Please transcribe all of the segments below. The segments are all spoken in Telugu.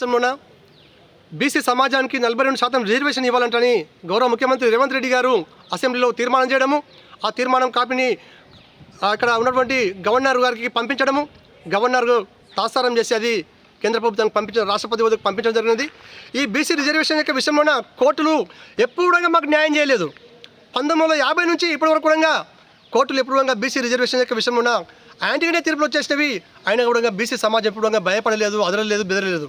రాష్ట్రంలోన? బీసీ సమాజానికి నలభై రెండు శాతం రిజర్వేషన్ ఇవ్వాలంటని గౌరవ ముఖ్యమంత్రి రేవంత్ రెడ్డి గారు అసెంబ్లీలో తీర్మానం చేయడము ఆ తీర్మానం కాపీని అక్కడ ఉన్నటువంటి గవర్నర్ గారికి పంపించడము గవర్నర్ తాసారం చేసి అది కేంద్ర ప్రభుత్వానికి పంపించడం రాష్ట్రపతి వద్దకు పంపించడం జరిగినది. ఈ బీసీ రిజర్వేషన్ యొక్క విషయంలోన కోర్టులు ఎప్పుడు కూడా మాకు న్యాయం చేయలేదు. పంతొమ్మిది వందల యాభై నుంచి ఇప్పటి వరకు కూడా కోర్టులు ఎప్పుడు కూడా బీసీ రిజర్వేషన్ యొక్క విషయంలో యాంటీగానే తీర్పులు వచ్చేసినవి. ఆయన కూడా బీసీ సమాజం ఎప్పుడు భయపడలేదు అదరలేదు బెదరలేదు.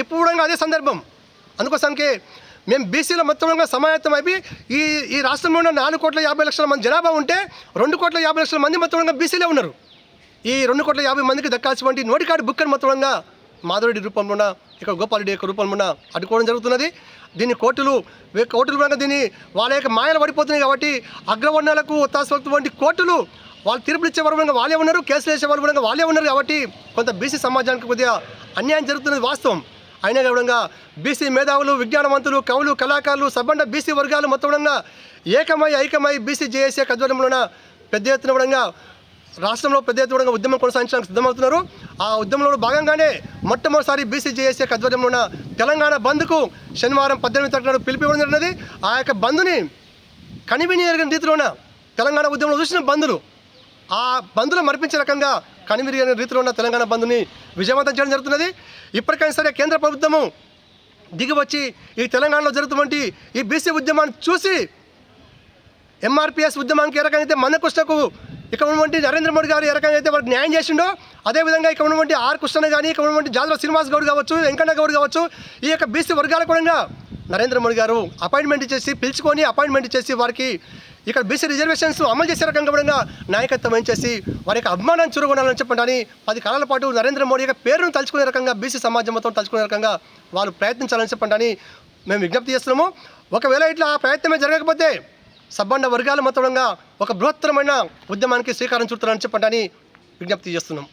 ఇప్పుడు కూడా అదే సందర్భం. అందుకోసానికి మేము బీసీలో మొత్తం సమాయత్తం అయిపోయి ఈ ఈ రాష్ట్రంలో ఉన్న నాలుగు కోట్ల యాభై లక్షల మంది జనాభా ఉంటే రెండు కోట్ల యాభై లక్షల మంది మొత్తం బీసీలే ఉన్నారు. ఈ రెండు కోట్ల యాభై మందికి దక్కాల్సినటువంటి నోటి కార్డు బుక్ మొత్తం మొత్తంగా మాధవరెడ్డి రూపంలోన ఇక్కడ గోపాలరెడ్డి యొక్క రూపంలోన అడ్డుకోవడం జరుగుతున్నది. దీన్ని కోర్టులు కోర్టులు కనుక దీన్ని వాళ్ళ యొక్క మాయలు పడిపోతున్నాయి కాబట్టి అగ్రవర్ణాలకు ఒత్తాసటువంటి కోర్టులు వాళ్ళు తీర్పులు ఇచ్చే వారు కూడా వాళ్ళే ఉన్నారు కేసులు వేసే వారు కూడా వాళ్ళే ఉన్నారు కాబట్టి కొంత బీసీ సమాజానికి కొద్దిగా అన్యాయం జరుగుతున్నది వాస్తవం. అయినా కూడా బీసీ మేధావులు విజ్ఞానవంతులు కవులు కళాకారులు సబ్బండ బీసీ వర్గాలు మొత్తం ఏకమై ఐకమై బీసీ జేఏసీ ఆధ్వర్యంలోన పెద్ద ఎత్తున కూడా రాష్ట్రంలో పెద్ద ఎత్తున కూడా ఉద్యమం కొనసాగించడానికి సిద్ధమవుతున్నారు. ఆ ఉద్యమంలో భాగంగానే మొట్టమొదటిసారి బీసీ జేఏసీ ఆధ్వర్యంలోన తెలంగాణ బంద్కు శనివారం పద్దెనిమిది తారీఖు నాడు పిలిపివ్వడం జరిగినది. ఆ యొక్క బంద్ని కనివిని ఎరగని రీతిలోన తెలంగాణ ఉద్యమంలో చూసిన బంధులు ఆ బంధులు మరిపించే రకంగా కనిమిరిగిన రీతిలో ఉన్న తెలంగాణ బంధుని విజయవంతం చేయడం జరుగుతున్నది. ఇప్పటికైనా సరే కేంద్ర ప్రభుత్వము దిగివచ్చి ఈ తెలంగాణలో జరుగుతున్నటువంటి ఈ బీసీ ఉద్యమాన్ని చూసి ఎంఆర్పిఎస్ ఉద్యమానికి ఏ రకంగా అయితే మన కృష్ణకు ఇక్కడ ఉన్నటువంటి నరేంద్ర మోడీ గారు ఏ రకంగా అయితే వారికి న్యాయం చేసిండో అదేవిధంగా ఇక్కడ ఉన్నటువంటి ఆర్ కృష్ణ కానీ ఇక్కడ ఉన్నటువంటి జాదవ శ్రీనివాస్ గౌడ్ కావచ్చు వెంకన్న గౌడ్ కావచ్చు ఈ యొక్క బీసీ వర్గాల కూడా నరేంద్ర మోడీ గారు అపాయింట్మెంట్ చేసి పిలుచుకొని అపాయింట్మెంట్ చేసి వారికి ఇక్కడ బీసీ రిజర్వేషన్స్ అమలు చేసే రకంగా కూడా నాయకత్వం వహించేసి వారి యొక్క అభిమానాన్ని చురుగొనాలని చెప్పండి పది కాలాల పాటు నరేంద్ర మోడీ యొక్క పేరును తలుచుకునే రకంగా బీసీ సమాజం మొత్తం తలుచుకునే రకంగా వారు ప్రయత్నించాలని చెప్పండి మేము విజ్ఞప్తి చేస్తున్నాము. ఒకవేళ ఇట్లా ఆ ప్రయత్నమే జరగకపోతే సబ్బండ వర్గాల మొత్తంగా ఒక బృహత్తరమైన ఉద్యమానికి శ్రీకారం చుడతారని చెప్పండి విజ్ఞప్తి చేస్తున్నాం.